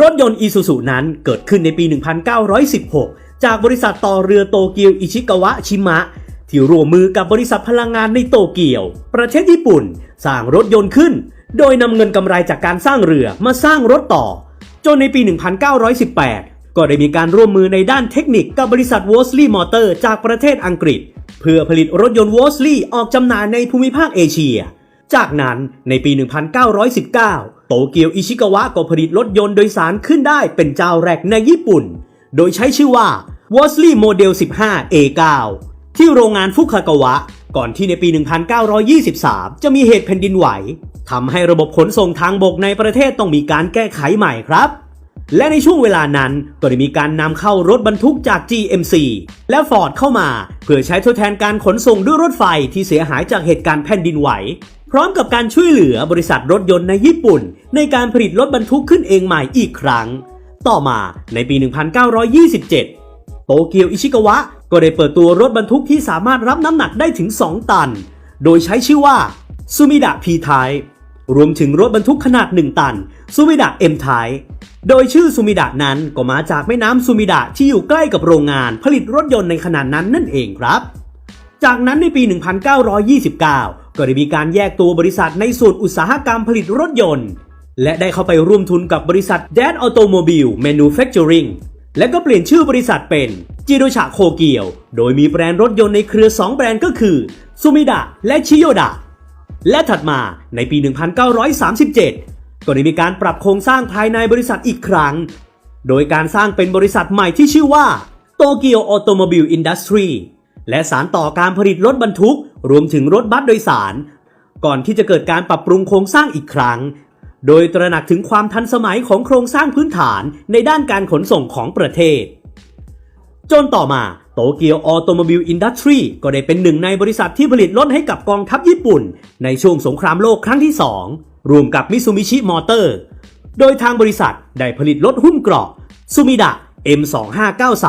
รถยนต์อีซูซูนั้นเกิดขึ้นในปี 1916 จากบริษัทต่อเรือโตเกียวอิชิกาวะชิมะ ที่ร่วมมือกับบริษัทพลังงานในโตเกียว ประเทศญี่ปุ่น สร้างรถยนต์ขึ้น โดยนำเงินกำไรจากการสร้างเรือมาสร้างรถต่อ จนในปี 1918 ก็ได้มีการร่วมมือในด้านเทคนิคกับบริษัทวอสลีย์มอเตอร์จากประเทศอังกฤษ เพื่อผลิตรถยนต์วอสลีย์ออกจำหน่ายในภูมิภาคเอเชีย จากนั้นในปี 1919 โตเกียวอิชิกาวะก็ผลิตรถยนต์โดยสารขึ้นได้เป็นเจ้าแรกในญี่ปุ่น โดยใช้ชื่อว่า w o s l e y Model 15 A9 ที่โรงงานฟุคากาวะ ก่อนที่ในปี 1923 จะมีเหตุแผ่นดินไหวทำให้ระบบขนส่งทางบกในประเทศต้องมีการแก้ไขใหม่ครับ และในช่วงเวลานั้นก็ได้มีการนำเข้ารถบรรทุกจาก GMC และ Ford เข้ามา เพื่อใช้ทดแทนการขนส่งด้วยรถไฟที่เสียหายจากเหตุการณ์แผ่นดินไหว พร้อมกับการช่วยเหลือบริษัทรถยนต์ในญี่ปุ่น ในการผลิตรถบรรทุกขึ้นเองใหม่อีกครั้ง ต่อมาในปี 1927 โตเกียวอิชิกาวะก็ได้เปิดตัวรถบรรทุกที่สามารถรับน้ำหนักได้ถึง 2 ตัน โดยใช้ชื่อว่าซูมิดะพีไท รวมถึงรถบรรทุกขนาด 1 ตันซูมิดะเอ็มไทโดยชื่อซูมิดะนั้นก็มาจากแม่น้ำซูมิดะที่อยู่ใกล้กับโรงงานผลิตรถยนต์ในขนาดนั้นนั่นเองครับ จากนั้นในปี 1929 ก็ได้มีการแยกตัวบริษัทในส่วนอุตสาหกรรมผลิตรถยนต์ และได้เข้าไปร่วมทุนกับบริษัท d a d Automobile Manufacturing และก็เปลี่ยนชื่อบริษัทเป็นจิโดชะโคเกียว โดยมีแบรนด์รถยนต์ในเครือ 2 แบรนด์ก็คือซูมิดะและชิโยดะ และถัดมาในปี 1937 ก็ได้มีการปรับโครงสร้างภายในบริษัทอีกครั้ง โดยการสร้างเป็นบริษัทใหม่ที่ชื่อว่าโตเกียวออโตโมบิลอินดัสทรีและสารต่อการผลิตรถบรรทุก รวมถึงรถบัสโดยสาร ก่อนที่จะเกิดการปรับปรุงโครงสร้างอีกครั้ง โดยตระหนักถึงความทันสมัยของโครงสร้างพื้นฐานในด้านการขนส่งของประเทศ จนต่อมา โตเกียวออโตโมบิลอินดัสทรีก็ได้เป็นหนึ่งในบริษัทที่ผลิตรถให้กับกองทัพญี่ปุ่น ในช่วงสงครามโลกครั้งที่ 2 รวมกับมิซูมิชิมอเตอร์ โดยทางบริษัทได้ผลิตรถหุ้มเกราะซูมิดะ M2593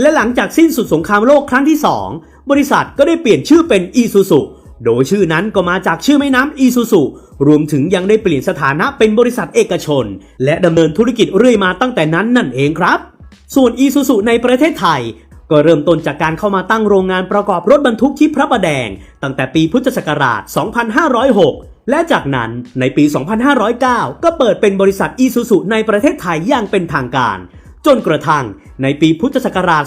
และหลังจากสิ้นสุดสงครามโลกครั้งที่ 2 บริษัทก็ได้เปลี่ยนชื่อเป็นอีซูซุโดยชื่อนั้นก็มาจากชื่อแม่น้ำอีซูซุรวมถึงยังได้เปลี่ยนสถานะเป็นบริษัทเอกชน และดำเนินธุรกิจเรื่อยมาตั้งแต่นั้นนั่นเองครับ ส่วนอีซูซุในประเทศไทย ก็เริ่มต้นจากการเข้ามาตั้งโรงงานประกอบรถบรรทุกที่พระประแดง ตั้งแต่ปีพุทธศักราช 2506 และจากนั้นในปี 2509 ก็เปิดเป็นบริษัทอีซูซุในประเทศไทยอย่างเป็นทางการ จนกระทั่งในปีพุทธศักราช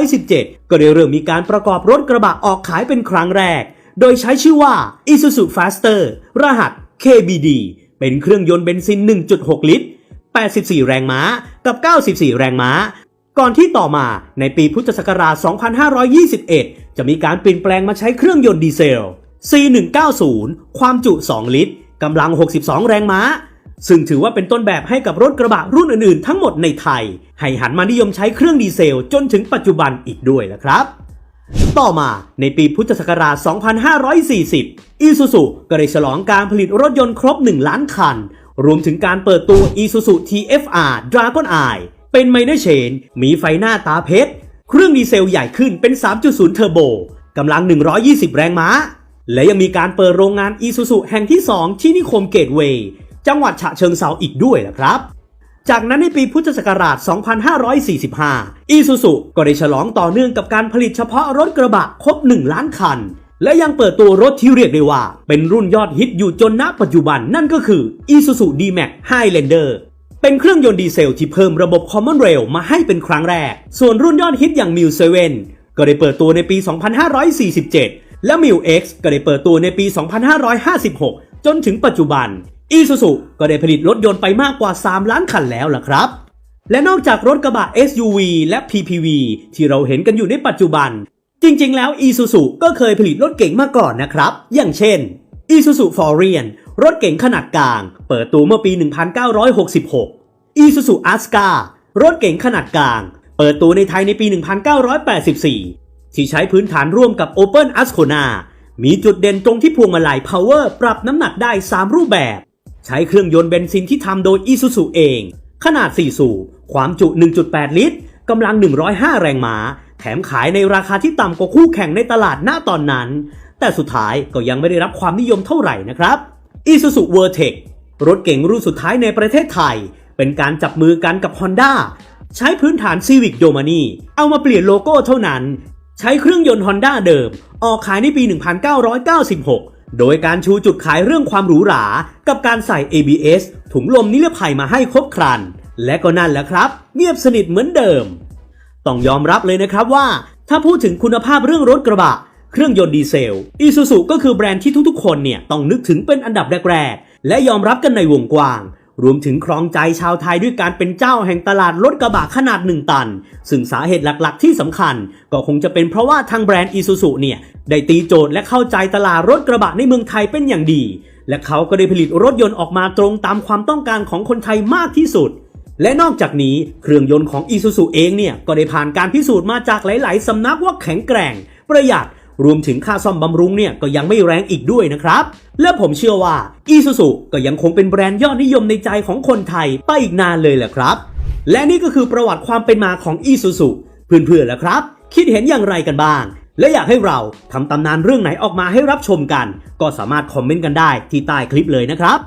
2517 ก็ได้เริ่มมีการประกอบรถกระบะออกขายเป็นครั้งแรก โดยใช้ชื่อว่า Isuzu Faster รหัส KBD เป็นเครื่องยนต์เบนซิน 1.6 ลิตร 84 แรงม้า กับ 94 แรงม้า ก่อนที่ต่อมาในปีพุทธศักราช 2521 จะมีการเปลี่ยนแปลงมาใช้เครื่องยนต์ดีเซล C190 ความจุ 2 ลิตร กำลัง 62 แรงม้า ซึ่งถือว่าเป็นต้นแบบให้กับรถกระบะรุ่นอื่นๆ ทั้งหมดในไทย ให้หันมานิยมใช้เครื่องดีเซลจนถึงปัจจุบันอีกด้วยนะครับ ต่อมาในปีพุทธศักราช 2540 Isuzu ก็ได้ฉลองการผลิตรถยนต์ครบ 1 ล้านคัน รวมถึงการเปิดตัว Isuzu TFR Dragon Eye เป็นไมเนอร์เชน มีไฟหน้าตาเพชร เครื่องดีเซลใหญ่ขึ้นเป็น 3.0 เทอร์โบ กำลัง 120 แรงม้า และยังมีการเปิดโรงงาน Isuzu แห่งที่ 2 ที่นิคมเกตเวย์ จังหวัดฉะเชิงเซาอีกด้วยนะครับ จากนั้นในปีพุทธศักราช 2545 อีซูซุก็ได้ฉลองต่อเนื่องกับการผลิตเฉพาะรถกระบะครบ 1 ล้านคัน และยังเปิดตัวรถที่เรียกได้ว่า เป็นรุ่นยอดฮิตอยู่จนณปัจจุบันนั่นก็คือ Isuzu D-Max Highlander เป็นเครื่องยนต์ดีเซลที่เพิ่มระบบ Common Rail มาให้เป็นครั้งแรก ส่วนรุ่นยอดฮิตอย่าง m i l 7ก็ได้เปิดตัวในปี 2547 และ m i l X ก็ได้เปิดตัวในปี 2556 จนถึงปัจจุบันอีซูซุก็ได้ผลิตรถยนต์ไปมากกว่า 3 ล้านคันแล้วล่ะครับ และนอกจากรถกระบะ SUV และ PPV ที่เราเห็นกันอยู่ในปัจจุบัน จริงๆ แล้ว Isuzu ก็เคยผลิตรถเก๋งมาก่อนนะครับ อย่างเช่น Isuzu f o r i a n รถเก๋งขนาดกลาง เปิดตัวเมื่อปี 1966 Isuzu Asca รถเก๋งขนาดกลาง เปิดตัวในไทยในปี 1984 ที่ใช้พื้นฐานร่วมกับ Open Ascona มีจุดเด่นตรงที่พวงมาลัย Power ปรับน้ำหนักได้ 3 รูปแบบ ใช้เครื่องยนต์เบนซินที่ทำโดย Isuzu เอง ขนาด 4 สูบ ความจุ 1.8 ลิตรกำลัง 105 แรงม้า แถมขายในราคาที่ต่ำกว่าคู่แข่งในตลาดหน้าตอนนั้น แต่สุดท้ายก็ยังไม่ได้รับความนิยมเท่าไหร่นะครับ Isuzu Vertex รถเก๋งรุ่นสุดท้ายในประเทศไทย เป็นการจับมือกันกับ Honda ใช้พื้นฐาน Civic Domani เอามาเปลี่ยนโลโก้เท่านั้น ใช้เครื่องยนต์ Honda เดิม ออกขายในปี 1996 โดยการชูจุดขายเรื่องความหรูหรา กับการใส่ ABS ถุงลมนิรภัยมาให้ครบครัน และก็นั่นแหละครับ เงียบสนิทเหมือนเดิม ต้องยอมรับเลยนะครับว่า ถ้าพูดถึงคุณภาพเรื่องรถกระบะ เครื่องยนต์ดีเซลอีซูซูก็คือแบรนด์ที่ทุกๆ คนเนี่ยต้องนึกถึงเป็นอันดับแรกๆ และยอมรับกันในวงกว้าง รวมถึงครองใจชาวไทยด้วยการเป็นเจ้าแห่งตลาดรถกระบะขนาด 1 ตัน ซึ่งสาเหตุหลักๆ ที่สำคัญ ก็คงจะเป็นเพราะว่าทางแบรนด์อีซูซูเนี่ยได้ตีโจทย์และเข้าใจตลาดรถกระบะในเมืองไทยเป็นอย่างดี และเขาก็ได้ผลิตรถยนต์ออกมาตรงตามความต้องการของคนไทยมากที่สุดและนอกจากนี้เครื่องยนต์ของ Isuzu เองเนี่ย ก็ได้ผ่านการพิสูจน์มาจากหลาย ๆ สำนักว่าแข็งแกร่ง ประหยัด รวมถึงค่าซ่อมบำรุงเนี่ยก็ยังไม่แรงอีกด้วยนะครับ และผมเชื่อว่า Isuzu ก็ยังคงเป็นแบรนด์ยอดนิยมในใจของคนไทยไปอีกนานเลยแหละครับ และนี่ก็คือประวัติความเป็นมาของ Isuzu เพื่อนๆแล่ะครับ คิดเห็นอย่างไรกันบ้าง และอยากให้เราทำตำนานเรื่องไหนออกมาให้รับชมกัน ก็สามารถคอมเมนต์กันได้ที่ใต้คลิปเลยนะครับ